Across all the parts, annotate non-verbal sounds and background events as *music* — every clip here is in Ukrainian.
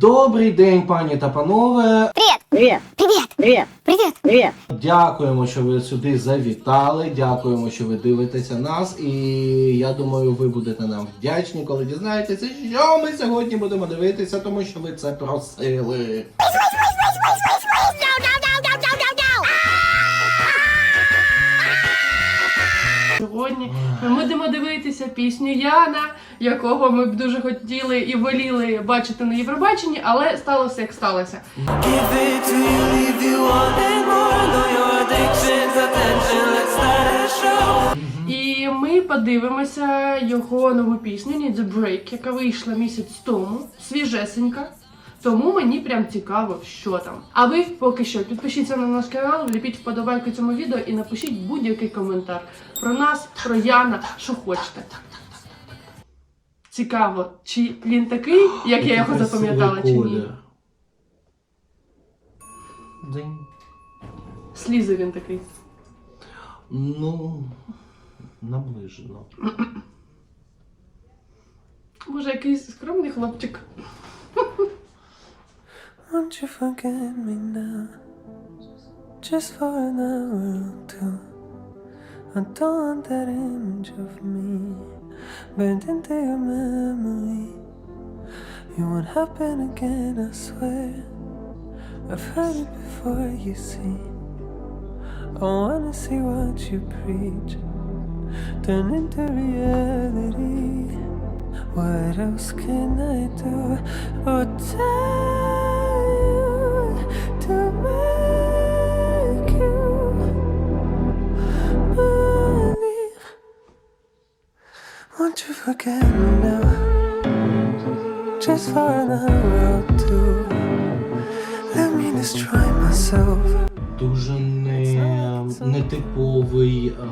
Добрий день, пані та панове. Привет! Привет! Привет! Привет! Привет! Дякуємо, що ви сюди завітали. Дякуємо, що ви дивитеся нас. І я думаю, ви будете нам вдячні, коли дізнаєтеся, що ми сьогодні будемо дивитися, тому що ви це просили. Сьогодні ми будемо дивитися пісню Яна, якого ми б дуже хотіли і воліли бачити на Євробаченні, але сталося як сталося. І ми подивимося його нову пісню Need the Break, яка вийшла місяць тому, свіжесенька. Тому мені прям цікаво, що там. А ви поки що підпишіться на наш канал, вліпіть вподобайку цьому відео і напишіть будь-який коментар про нас, про Яна, що хочете. Цікаво, чи він такий, як я його запам'ятала, чи ні. День. Слізи він такий. Ну, наближено. Може, якийсь скромний хлопчик. Won't you forget me now? Just for an hour or two. I don't want that image of me burned into your memory. It won't happen again, I swear. I've heard it before, you see. I wanna see what you preach turn into reality. What else can I do or tell You forget me now? Just for an hour or two. Let me destroy myself. Дуже не, нетиповий а,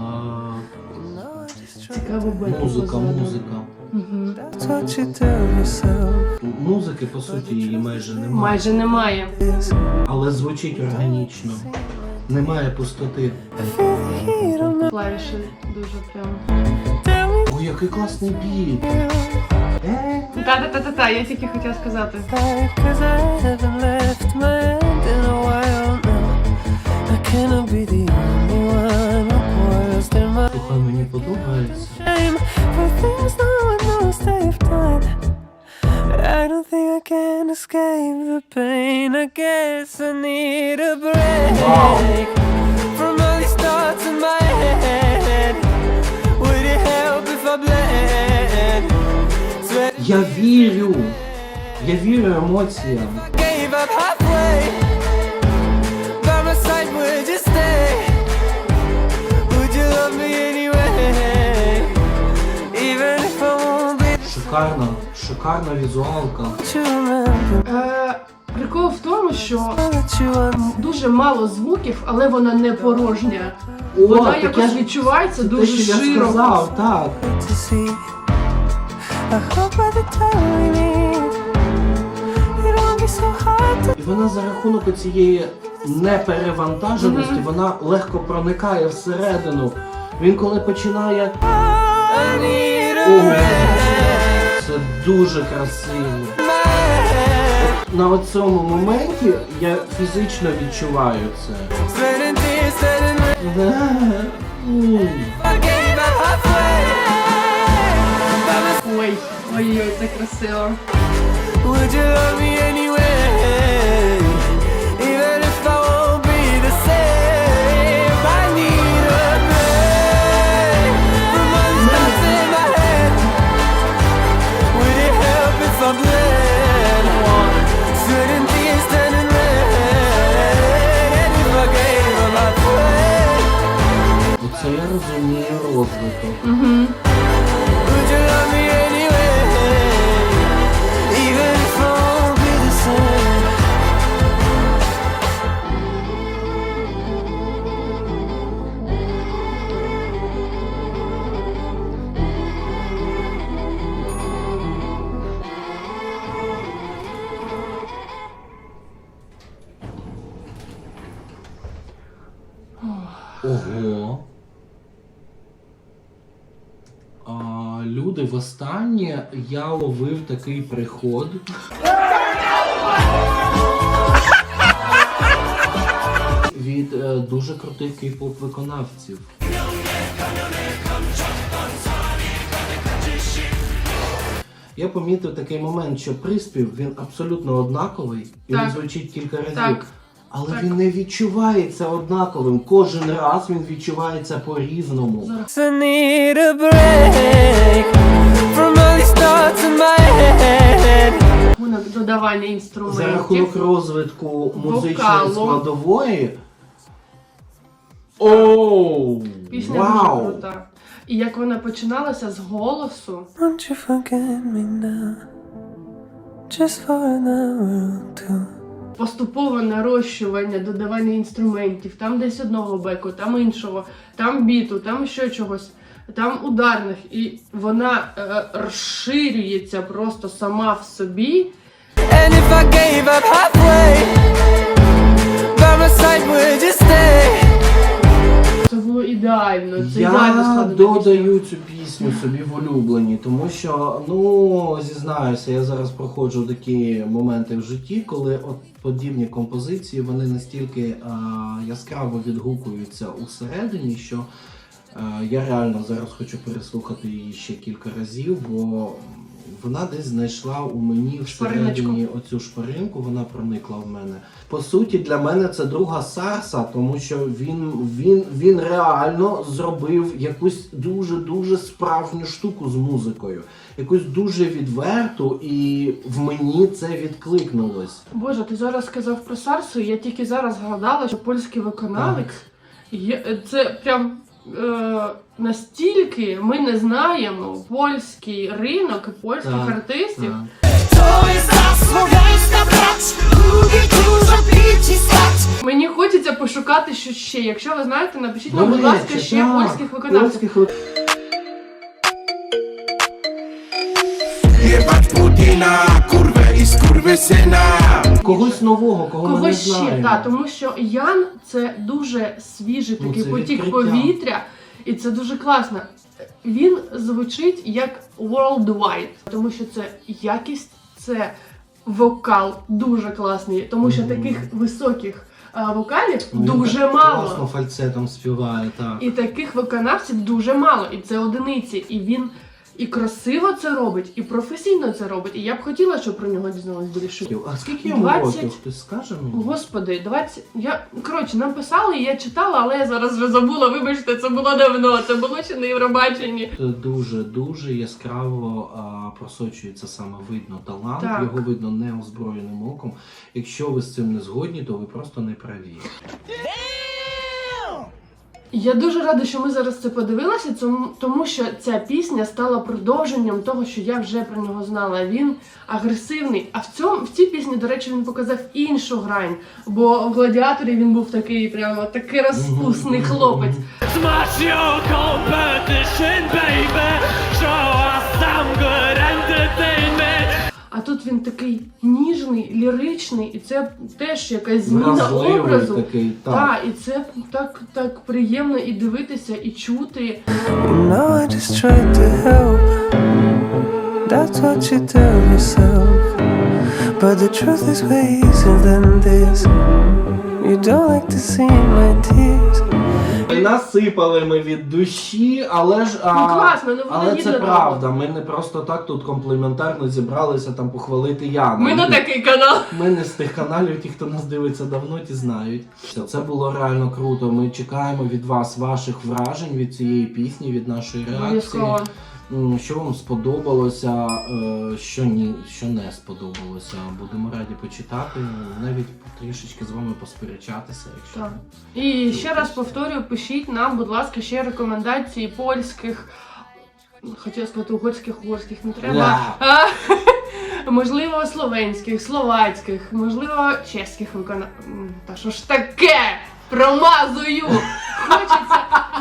No, Цікаво музика, музика. That's what you tell yourself. Музики, по суті, її майже немає. Майже немає. Але звучить органічно. Немає пустоти. Клавіші дуже прям. Tell me Ой, який класний біт. you Е, Та-та-та-та, я тільки хотіла сказати. like, cause I haven't left my hand in a while now. I cannot be the only one who was in my Слухай, мені подобається. shame for things no one knows they've done. I don't think I can escape the pain. I guess I need a break from Я вірю. Я вірю емоціям. Шикарна, шикарна візуалка. Е, прикол в тому, що дуже мало звуків, але вона не порожня. О, Вона так якось я- відчувається Те, дуже що я широко. сказав, так. І вона за рахунок цієї неперевантаженості, вона легко проникає всередину. Він коли починає. О, це дуже красиво. На цьому моменті я фізично відчуваю це. My Ой, ой-ой, це красиво. Would you love me anyway? Ого. А, Люди, востаннє я ловив такий приход. Від е, дуже крутих кей-поп виконавців. Я помітив такий момент, що приспів він абсолютно однаковий і він звучить кілька разів. Так. Але Так. він не відчувається однаковим. Кожен раз він відчувається по-різному. Зараз I need a break from all these thoughts in my head. рахунок За рахунок розвитку музичної Вокалу. складової. Оу! Пісня дуже Вау! крута. І як вона починалася з голосу, Won't you forget me now? Just for an hour or two. Поступове нарощування, додавання інструментів, там десь одного беку, там іншого, там біту, там ще чогось, там ударних, і вона е, розширюється просто сама в собі. And if I gave up halfway, by my side would? Це було ідеально. Це ідеально Я складена додаю цю пісню собі в улюблені, тому що, ну, зізнаюся, я зараз проходжу такі моменти в житті, коли от подібні композиції вони настільки а, яскраво відгукуються усередині, що а, я реально зараз хочу переслухати її ще кілька разів, бо вона десь знайшла у мені всередині оцю шпаринку, вона проникла в мене. По суті, для мене це друга Сарса, тому що він, він, він реально зробив якусь дуже дуже справжню штуку з музикою, якусь дуже відверту, і в мені це відкликнулось. Боже, ти зараз сказав про Сарсу, і я тільки зараз згадала, що польський виконавець є, це прям е, настільки ми не знаємо польський ринок і польських Так, артистів. Так. To jest ta słowiańska brać Lubię dużo pić i spać Mені хочеться пошукати щось ще. Якщо ви знаєте, напишіть нам, будь ласка, ще польських виконавців. Jebać Putina, kurwę i skurwysyna Когось нового, кого ми не Когось ще, знаємо. так, тому що Ян це дуже свіжий Ну, такий це потік відкриття. повітря, і це дуже класно. Він звучить як worldwide, тому що це якість, це вокал дуже класний, тому що Мгм. таких високих а, вокалів Ну, він дуже так мало. Класно фальцетом співає, так. І таких виконавців дуже мало, і це одиниці. І він і красиво це робить, і професійно це робить. І я б хотіла, щоб про нього дізналось більше. А скільки йому 20? років? Хтось скаже мені? Господи, 20... Я коротше нам писали, я читала, але я зараз вже забула. Вибачте, це було давно. Це було ще на Євробаченні. Дуже дуже яскраво а, просочується саме видно талант. Так. Його видно неозброєним оком. Якщо ви з цим не згодні, то ви просто не праві. Я дуже рада, що ми зараз це подивилися, тому що ця пісня стала продовженням того, що я вже про нього знала. Він агресивний. А в цьому в цій пісні, до речі, він показав іншу грань. Бо в гладіаторі він був такий, прямо такий розпусний хлопець. Smash your competition, baby. Тут він такий ніжний, ліричний, і це теж якась зміна Вразливий образу. такий, так. Так, і це так, так приємно і дивитися, і чути. Know I just tried to help. That's what you tell yourself. But the truth is way easier than this. You don't like to see my tears. Насипали ми від душі, але ж а, Ну, класно, ну, воно але це правда. Ми не просто так тут компліментарно зібралися там похвалити Яну. Ми на такий канал. Ми не з тих каналів, ті, хто нас дивиться давно, ті знають. Це було реально круто. Ми чекаємо від вас ваших вражень від цієї пісні, від нашої реакції. Обов'язково. Що вам сподобалося, е, що ні, що не сподобалося. Будемо раді почитати, навіть трішечки з вами посперечатися, якщо Так. І ще раз повторюю, пишіть нам, будь ласка, ще рекомендації польських. Хотіла сказати угорських, угорських не треба. А, *laughs* можливо, словенських, словацьких, можливо, чеських виконав. Та що ж таке? Промазую! Хочеться.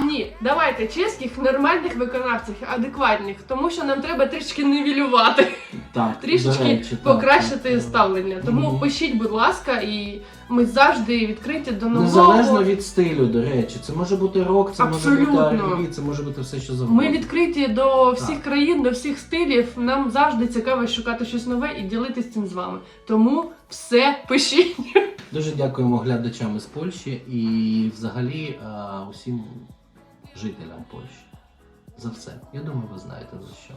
Ні, давайте чеських нормальних виконавців, адекватних, тому що нам треба трішки нівелювати, так, до трішечки речі, так, покращити так. ставлення. Тому Мгм. пишіть, будь ласка, і ми завжди відкриті до нового. Незалежно від стилю, до речі, це може бути рок, це може бути Абсолютно. R&B, це може бути все, що завгодно. Ми відкриті до всіх Так. країн, до всіх стилів. Нам завжди цікаво шукати щось нове і ділитися цим з вами. Тому все пишіть. Дуже дякуємо глядачам із Польщі і взагалі а, усім жителям Польщі за все. Я думаю, ви знаєте за що.